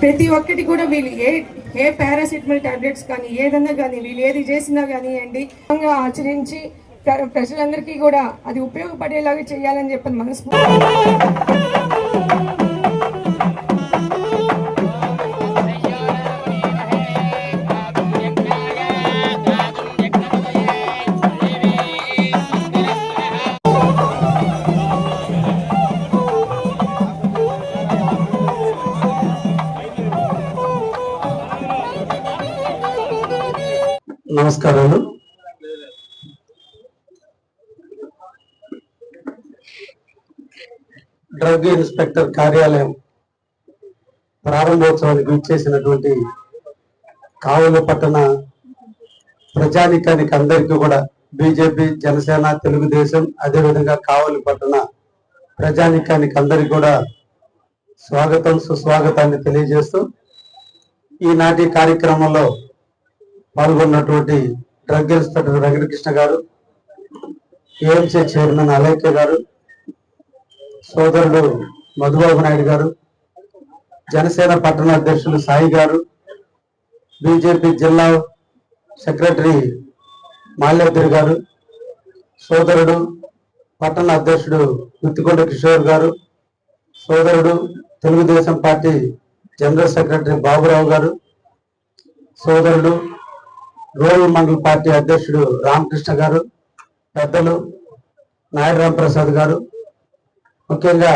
ప్రతి ఒక్కటి కూడా వీళ్ళు ఏ ఏ పారాసిటమల్ టాబ్లెట్స్ కానీ ఏదన్నా కానీ వీళ్ళు ఏది చేసినా కానివ్వండి ఆచరించి ప్రజలందరికీ కూడా అది ఉపయోగపడేలాగా చేయాలని చెప్పని మనస్ఫూర్తి నమస్కారాలు. డ్రగ్ ఇన్స్పెక్టర్ కార్యాలయం ప్రారంభోత్సవానికి ఇచ్చేసినటువంటి కావలి పట్టణ ప్రజానికానికి అందరికీ కూడా బీజేపీ జనసేన తెలుగుదేశం అదేవిధంగా కావలి పట్టణ ప్రజానికానికి అందరికీ కూడా స్వాగతం సుస్వాగతాన్ని తెలియజేస్తూ ఈనాటి కార్యక్రమంలో పాల్గొన్నటువంటి డ్రగ్ ఇన్స్పెక్టర్ వెంకటకృష్ణ గారు ఏఎంసీ చైర్మన్ అలేఖ్య గారు సోదరుడు మధుబాబు నాయుడు గారు జనసేన పట్టణ అధ్యక్షులు సాయి గారు బీజేపీ జిల్లా సెక్రటరీ మాల్యాద్రి గారు సోదరుడు పట్టణ అధ్యక్షుడు గుత్తికొండ కిషోర్ గారు సోదరుడు Telugu Desam party general secretary Baburao గారు సోదరుడు రూరల్ మండల పార్టీ అధ్యక్షుడు రామకృష్ణ గారు పెద్దలు నాయుడు రామప్రసాద్ గారు ముఖ్యంగా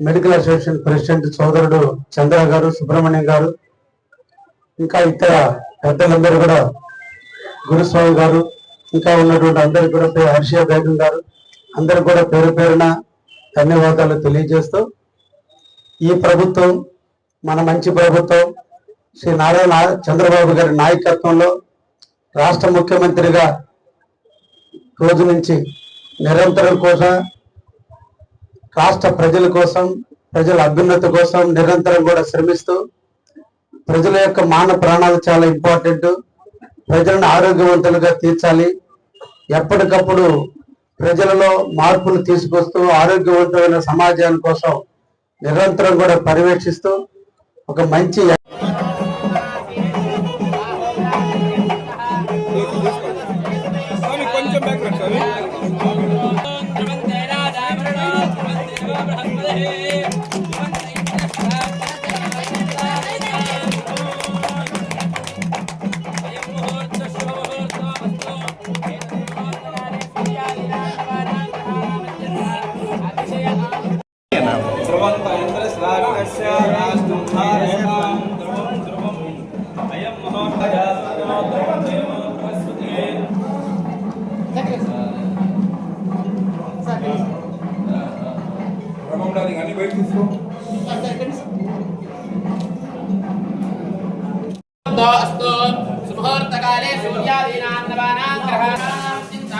మెడికల్ అసోసియేషన్ ప్రెసిడెంట్ సోదరుడు చంద్ర గారు సుబ్రహ్మణ్యం గారు ఇంకా ఇతర పెద్దలందరూ కూడా గురుస్వామి గారు ఇంకా ఉన్నటువంటి అందరికి కూడా పేరు హర్షియా బేగం గారు అందరు కూడా పేరు పేరున ధన్యవాదాలు తెలియజేస్తూ ఈ ప్రభుత్వం మన మంచి ప్రభుత్వం శ్రీ నారాయణ నా- చంద్రబాబు గారి నాయకత్వంలో రాష్ట్ర ముఖ్యమంత్రిగా రోజు నుంచి నిరంతరం కోసం రాష్ట్ర ప్రజల కోసం ప్రజల అభ్యున్నతి కోసం నిరంతరం కూడా శ్రమిస్తూ ప్రజల యొక్క మాన ప్రాణాలు చాలా ఇంపార్టెంట్ ప్రజలను ఆరోగ్యవంతులుగా తీర్చాలి. ఎప్పటికప్పుడు ప్రజలలో మార్పులు తీసుకొస్తూ ఆరోగ్యవంతమైన సమాజాని కోసం నిరంతరం కూడా పర్యవేక్షిస్తూ ఒక మంచి Yeah. బయట తీసుకో శుభోర్తకాలే సూర్యాదీనాన్నవానాం గ్రహాణాం చింత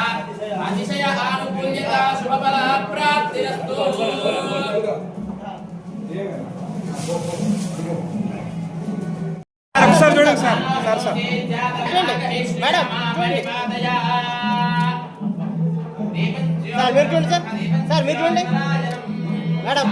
అతిశయ ఆనుకూల్యత శుభఫల ప్రాప్తిరస్తు మేడం సార్ మీరు చూడండి సార్. మీరు చూడండి. మేడం